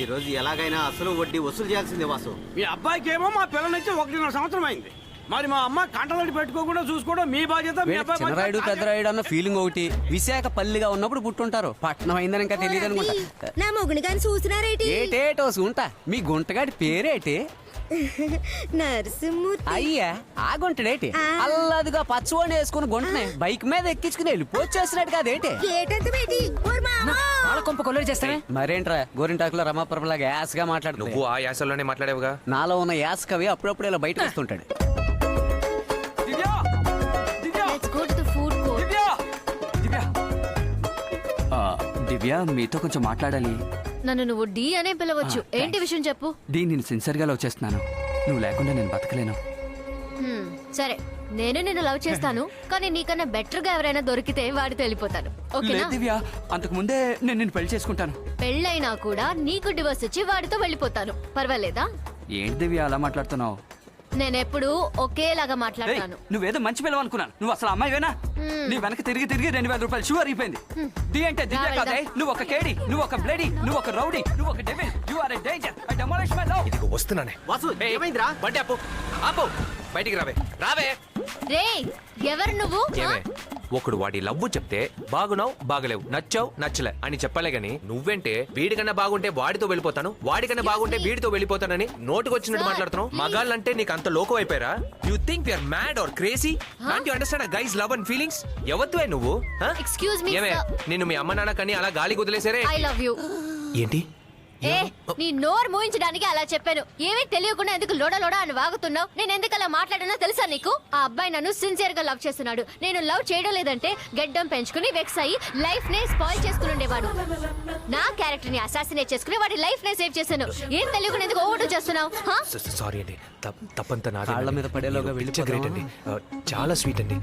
ఈ రోజు ఎలాగైనా అసలు వడ్డీ వసూలు చేయాల్సిందే వాసు. మీ అబ్బాయికి ఏమో మా పిల్లనిచ్చి ఒకటిన్నర సంవత్సరం అయింది. మరి మా అమ్మ కంటతడి పెట్టుకోకుండా చూసుకోవడం మీ బాధ్యత మీ అబ్బాయి చిన్నరాయుడు బాధ్యత. పెద్దరాయుడు అన్న ఫీలింగ్ ఒకటి. విశాఖ పల్లిగా ఉన్నప్పుడు పుట్టుంటారు. పట్నం అయిందని ఇంకా తెలియదు అనుకుంటా నా మొగుని గాని చూసినారేటి? ఏటేటో ఉంటా మీ గుంటగాడి పేరేటి? నరసింహమూర్తి. అయ్యా ఆ గుంటడేటి. అల్లదిగా పచ్చవాణి వేసుకుని గుంటనే బైక్ మీద ఎక్కించుకుని కాదేటి? బేటి ఓర్ మామా! వాళ్ళ కొంప కొల్లరి చేస్తానే మరేంట్రా? గోరింటాకులో రమాపురంలాగా యాస్గా మాట్లాడుతుంది. నువ్వు ఆ యాసలోనే మాట్లాడేవుగా? నాలో ఉన్న యాస్ కవి అప్పుడప్పుడు ఇలా బయట వస్తుంటాడు! దివ్య మీతో కొంచెం మాట్లాడాలి. నన్ను నువ్వు డి అనే పిలవచ్చు. ఏంటి విషయం చెప్పు? దీ నేను సిన్సియర్గా లవ్ చేస్తున్నాను. నువ్వు లేకుండా నేను బతకలేను. హ్మ్, సరే. నేను నిన్ను లవ్ చేస్తాను కానీ నీకన్నా బెటర్గా ఎవరైనా దొరికితే వాడితో వెళ్ళిపోతాను. ఓకేనా? లేదు దివ్య అంతకు ముందే నేను నిన్ను పెళ్ళి చేసుకుంటాను. పెళ్ళైనా కూడా నీకు డివోర్స్ ఇచ్చి వాడితో వెళ్ళిపోతాను. పర్వాలేదా? ఏంటి దివ్య అలా మాట్లాడుతున్నావు? నేను ఎప్పుడు ఒకేలాగా ఏయ్, మాట్లాడతాను నువ్వేదో మంచి పిల్లవ అనుకున్నాను. నువ్వు అసలు అమ్మాయివేనా నీ వెనక తిరిగి తిరిగి రెండు వేల రూపాయలు షూ అయిపోయింది. ది అంటే దివ్య కాదే నువ్వు ఒక కేడి నువ్వు ఒక బ్లేడీ నువ్వు ఒక రౌడీ నువ్వు ఒక devil. You are a danger I demolish my love ఇదిగో వస్తున్నానే. వాసు ఏమైందిరా? బండి ఆపు. ఆపు. బయటికి రావే. రావే. రే ఎవరు నువ్వు? ఏమే? ఒకడు వాడి లవ్వు చెప్తే బాగున్నావు బాగలేవు నచ్చావు నచ్చలే అని చెప్పలే గాని నువ్వేంటే వీడికన్నా బాగుంటే వాడితో వెళ్ళిపోతాను వాడికన్నా బాగుంటే వీడితో వెళ్ళిపోతానని నోటుకొచ్చినట్టు మాట్లాడుతున్నావు. మగాళ్ళంటే నీకు అంత లోకం అయిపోయారా? You think you're mad or crazy not you understand guys love and feelings ఎవత్తువే నువ్వు? Excuse me, ఏమే. నిన్ను మీ అమ్మ నాన్న కని అలా గాలి కుదిలేసారే ఐ లవ్ యూ ఏంటి? ఏ నీ నోరు మూయించడానికి అలా చెప్పాను. ఏమీ తెలియకుండా ఎందుకు లోడ లోడ అని వాగుతున్నావు? నేను ఎందుకు అలా మాట్లాడినా తెలుసా నీకు? ఆ అబ్బాయి నన్ను సిన్సియర్గా లవ్ చేస్తున్నాడు. నేను లవ్ చేయడం లేదంటే గడ్డం పెంచుకుని వెక్స్ అయ్యి లైఫ్ నే స్పాయిల్ చేసుకుని ఉండేవాడు. నా క్యారెక్టర్ని అసాసినేట్ చేసుకుని వాడి లైఫ్ నే సేవ్ చేశాను. ఏం తెలియకుండా ఎందుకు ఓవర్ చేస్తున్నావు? హా? సారీ అండి. తప్- తప్పంతా నాదే కాళ్ళ మీద పడేలోగా గ్రేట్ అండి. చాలా స్వీట్ అండి.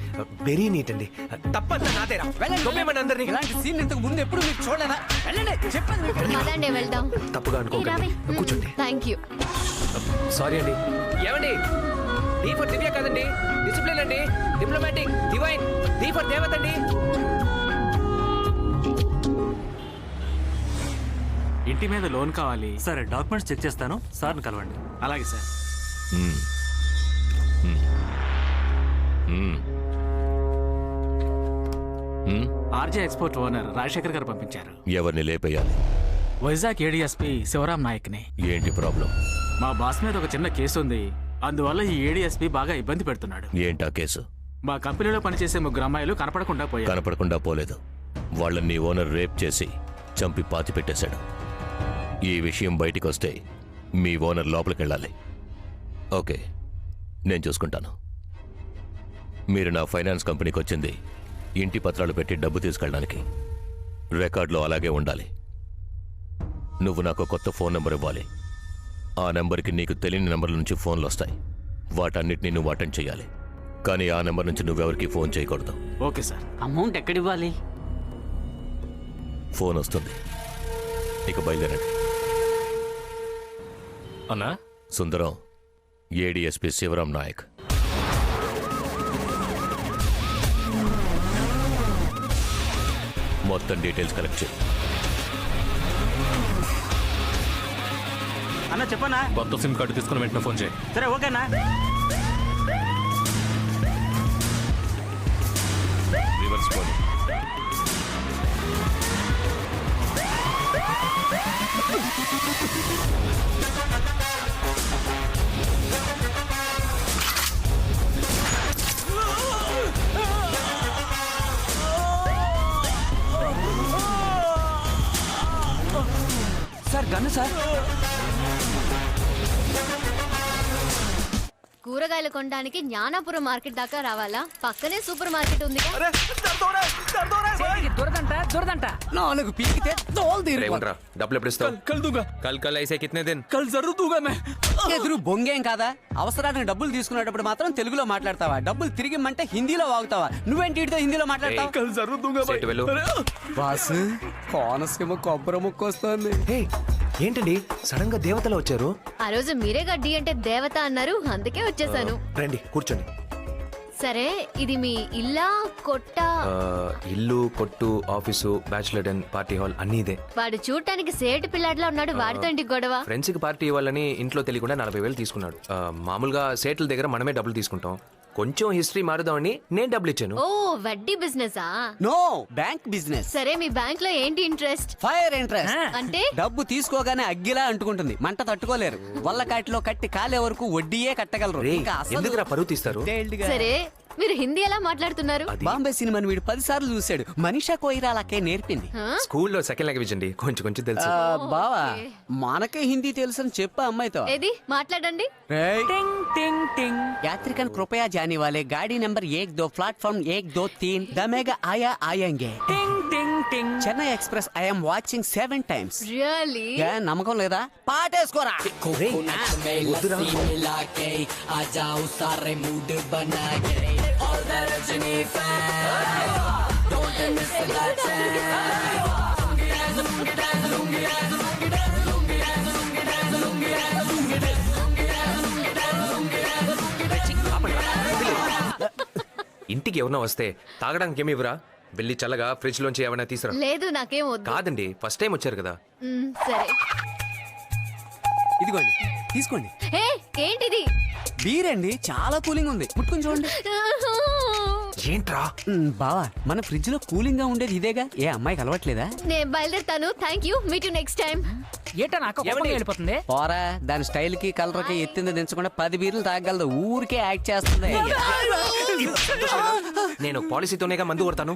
వెరీ నీట్ అండి. Uh, తప్పంతా నాదేరా గొప్పేమని అందరినీ ఇలాంటి సీన్ ఇంతకు ముందు ఎప్పుడు మీకు చూడలేదా? వెళ్ళండి చెప్పండి. మీకు. పదండి వెళ్దాం. తప్పుగా అనుకోకండి. కూర్చోండి. Thank you. సారీ అండి. ఏమండి? డీ ఫర్ దివ్య కదండి. డిసిప్లిన్ అండి. డిప్లొమాటిక్ డివైన్ డీ ఫర్ దేవత అండి. ఇంటి మీద లోన్ కావాలి. సరే డాక్యుమెంట్స్ చెక్ చేస్తాను. సార్ని కలవండి. అలాగే sir. RJ export owner Rajasekhar garu పంపించారు. ఎవరిని లేపేయాలి? వైజాగ్ ఏడీఎస్పీ శివరాం నాయక్ని. ఏంటి ప్రాబ్లం? మా బాస్ మీద ఒక చిన్న కేసు ఉంది అందువల్ల ఈ ఏడీఎస్పీ బాగా ఇబ్బంది పెడుతున్నాడు. ఏంటా కేసు? మా కంపెనీలో పనిచేసే ముగ్గురు అమ్మాయిలు కనపడకుండా పోయారు. కనపడకుండా పోలేదు. వాళ్ళని ఓనర్ రేప్ చేసి చంపి పాతి పెట్టేశాడు. ఈ విషయం బయటికి వస్తే మీ ఓనర్ లోపలికి వెళ్ళాలి ఓకే నేను చూసుకుంటాను. మీరు నా ఫైనాన్స్ కంపెనీకి వచ్చింది ఇంటి పత్రాలు పెట్టి డబ్బు తీసుకెళ్ళడానికి. రికార్డులో అలాగే ఉండాలి. నువ్వు నాకు కొత్త ఫోన్ నెంబర్ ఇవ్వాలి. ఆ నెంబర్కి నీకు తెలియని నెంబర్ల నుంచి ఫోన్లు వస్తాయి. వాటన్నిటిని నువ్వు అటెండ్ చేయాలి. కానీ ఆ నెంబర్ నుంచి నువ్వెవరికి ఫోన్ చేయకూడదు. Okay sir. అమౌంట్ ఎక్కడివ్వాలి? ఫోన్ వస్తుంది. ఇక బయలుదేరండి. అన్నా? సుందరం ఏడిఎస్పి శివరాం నాయక్. మొత్తం డీటెయిల్స్ కలెక్ట్ చేయి. అన్న చెప్పనా కొత్త సిమ్ కార్డు తీసుకుని వెంటనే ఫోన్ చేయి. సరే ఓకేనా? Reverse phone sir gun sir. కూరగాయలు కొనడానికి జ్ఞానాపురం మార్కెట్ దాకా రావాలా? పక్కనే సూపర్ మార్కెట్ ఉందిగా. దురదంట దురదంట. నాలుగు పీకితే తోలు తీరు రేవండ్రా డబ్బులు ఎప్పుడు ఇస్తావు? కల్ దూగా. కల్ కల్ ఐసే కితనే దిన్. కల్ జరుగుతూగా మే. ఎదురు బొంగేం కాదా? అవసరానికి డబ్బులు తీసుకునేటప్పుడు మాత్రం తెలుగులో మాట్లాడతావా? డబ్బులు తిరిగిమ్మంటే హిందీలో వాగుతావా? నువ్వేంటి వీటితో హిందీలో మాట్లాడతావు? కల్ జరుగుతూగా సెట్ వెళ్ళు. బాస్ కోనసీమ కొబ్బరి ముక్క వస్తుంది. ఏంటండి? సడన్గా దేవతలు వచ్చారు? ఆ రోజు మీరే గడ్డి అంటే దేవత అన్నారు అందుకే వచ్చేసాను. రండి కూర్చోండి. సరే ఇది మీ ఇల్లా కొట్ట? ఆ, ఇల్లు కొట్టు office bachelor den party hall అన్నీ ఇదే. వాడు చూడటానికి సేటు పిల్లాడిలా ఉన్నాడు వాడితో ఏంటి గొడవ? ఫ్రెండ్స్కి పార్టీ ఇవ్వాలని ఇంట్లో తెలియకుండా నలభై వేలు తీసుకున్నాడు. ఆ, మామూలుగా సేట్ల దగ్గర మనమే డబ్బులు తీసుకుంటాం. కొంచెం హిస్టరీ మారుదామని నేను డబ్బులు ఇచ్చాను. ఓ వడ్డీ బిజినెసా? No bank business. సరే మీ బ్యాంక్లో ఏంటి ఇంట్రెస్ట్? Fire interest. అంటే? డబ్బు తీసుకోగానే అగ్గిలా అంటుకుంటుంది. మంట తట్టుకోలేరు. వల్ల కాటిలో కట్టి కాలే వరకు వడ్డీయే కట్టగలరు. ఇంకా అసలు ఎందుకురా పరువు తీస్తారు? సరే మీరు హిందీ ఎలా మాట్లాడుతున్నారు బాంబే సినిమాని వీడు పది సార్లు చూశాడు మనీషా కోయిరాలకే నేర్పింది స్కూల్లో సెకండ్ లాంగ్వేజ్ అండి కొంచెం కొంచెం తెలుసు బావా మనకే హిందీ తెలుసు అని చెప్పా అమ్మాయితో ఏది మాట్లాడండి యాత్రికన్ కృపయా జాని వాలే గాడి నెంబర్ ఏక్ దో ప్లాట్ఫామ్ ఏక్ దో తీన్ దమేగా ఆయా ఆయంగే Chennai Express I'm watching seven times really నమ్మకం లేదా పాటేసుకోరా వద్దురా ఇంటికి ఎవరన్నా వస్తే తాగడానికి ఏమి ఇవ్వరా? వెళ్ళి చల్లగా ఫ్రిడ్జ్ లోంచి ఏమైనా తీసురా లేదు నాకేం వద్దు. కాదండి ఫస్ట్ టైం వచ్చారు కదా. సరే. ఇదిగోండి తీసుకోండి. ఏంటిది? బీర్ అండి చాలా కూలింగ్ ఉంది. ముట్టుకుని చూడండి. ఏంట్రా? మ్, బావా మన ఫ్రిడ్జ్లో కూలింగ్గా ఉండేది ఇదేగా? ఏ అమ్మాయికి అలవట్లేదా? నేను బయలుదేరుతాను. Thank you meet you next time ఏటా నాకు వెళ్ళిపోతుంది? పోరా దాని స్టైల్కి కలర్కి ఎత్తింది దించకుండా పది బీర్లు తాగలదు ఊరికే యాక్ట్ చేస్తుంది. నేను పాలసీతోనేగా మందు కొడతాను.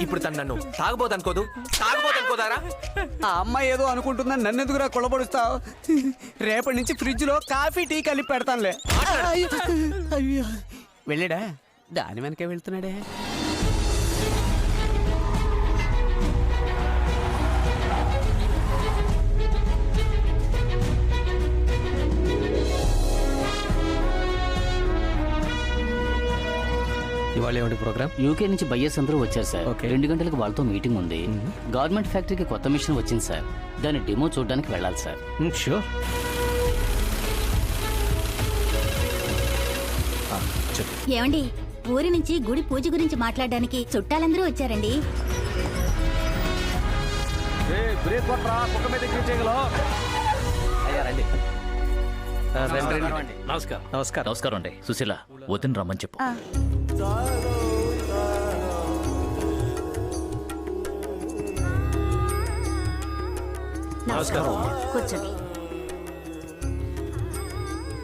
ఇప్పుడు తను నన్ను తాగబోదు అనుకోదు. తాగబోదు అనుకోదారా? ఆ అమ్మాయి ఏదో అనుకుంటుందని నన్ను ఎందుకురా కొలబడుస్తావు రేపటి నుంచి ఫ్రిడ్జ్లో కాఫీ టీ కలిపి పెడతానులే. అయ్యో, అయ్యో. వెళ్ళాడా? దాని వెనకే వెళ్తున్నాడే. ఇవాళ ఏమిటి ప్రోగ్రామ్ యూకే నుంచి బయ్యర్స్ అందరూ వచ్చారు సార్. రెండు గంటలకు వాళ్ళతో మీటింగ్ ఉంది. గవర్నమెంట్ ఫ్యాక్టరీకి కొత్త మిషన్ వచ్చింది సార్. దాని డెమో చూడడానికి వెళ్ళాలి సార్. షూర్ ఏమండి ఊరి నుంచి గుడి పూజ గురించి మాట్లాడడానికి చుట్టాలందరూ వచ్చారండి. నమస్కారం. నమస్కారం. నమస్కారం అండి. సుశీల వదిన రమ్మని చెప్పు. నమస్కారం. కూర్చోండి.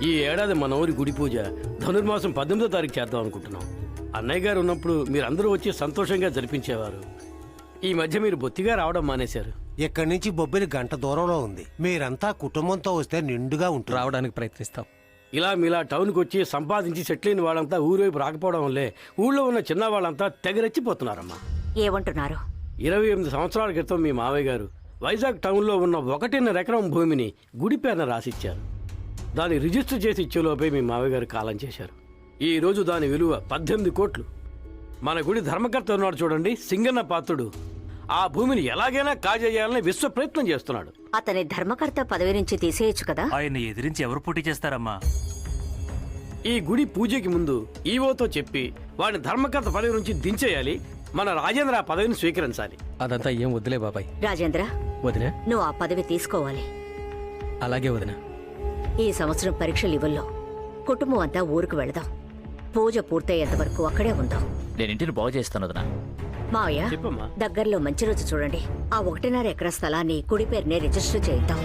ఈ ఏడాది మన ఊరి గుడి పూజ ధనుర్మాసం పద్దెనిమిదో తారీఖు చేద్దాం అనుకుంటున్నాం. అన్నయ్య గారు ఉన్నప్పుడు మీరందరూ వచ్చి సంతోషంగా జరిపించేవారు. ఈ మధ్య మీరు బొత్తిగా రావడం మానేశారు. ఇక్కడి నుంచి బొబ్బిలి గంట దూరంలో ఉంది. మీరంతా కుటుంబంతో వస్తే నిండుగా ఉంటుంది. రావడానికి ప్రయత్నిస్తాం. ఇలా మీలా టౌన్కి వచ్చి సంపాదించి సెటిల్ అయిన వాళ్ళంతా ఊరివైపు రాకపోవడం వల్లే ఊళ్ళో ఉన్న చిన్న వాళ్ళంతా తెగరెచ్చిపోతున్నారమ్మా. ఏమంటున్నారు? ఇరవై ఎనిమిది సంవత్సరాల క్రితం మీ మావయ్య గారు వైజాగ్ టౌన్లో ఉన్న ఒకటిన్నర ఎకరం భూమిని గుడి పేరున రాసిచ్చారు. దాన్ని రిజిస్టర్ చేసి ఇచ్చేలోపే మీ మావయ్య గారు కాలం చేశారు. ఈ రోజు దాని విలువ పద్దెనిమిది కోట్లు. మన గుడి ధర్మకర్త ఉన్నాడు చూడండి సింగన్న పాత్రుడు. ఆ భూమిని ఎలాగైనా కాజేయాలని విశ్వ ప్రయత్నం చేస్తున్నాడు. అతని ధర్మకర్త పదవి నుంచి తీసేయచ్చు కదా? ఆయన్ని ఎదిరించి ఎవరు పోటీ చేస్తారమ్మా? ఈ గుడి పూజకి ముందు ఈవోతో చెప్పి వాడిని ధర్మకర్త పదవి నుంచి దించేయాలి మన రాజేంద్ర ఆ పదవిని స్వీకరించాలి. అదంతా ఏం వద్దులే బాబాయ్. రాజేంద్ర వదినా? నువ్వు ఆ పదవి తీసుకోవాలి. అలాగే వదినా. ఈ సంవత్సరం పరీక్షలు ఇవ్వల్లో. కుటుంబం అంతా ఊరికి వెళదాం. పూజ పూర్తయ్యేంత వరకు అక్కడే ఉందాం. నేను ఇంటిని బాగు చేస్తాను వదినా. మావయ్య దగ్గరలో మంచి రోజు చూడండి. ఆ ఒకటిన్నర ఎకరా స్థలాన్ని కుడి పేరునే రిజిస్టర్ చేద్దాం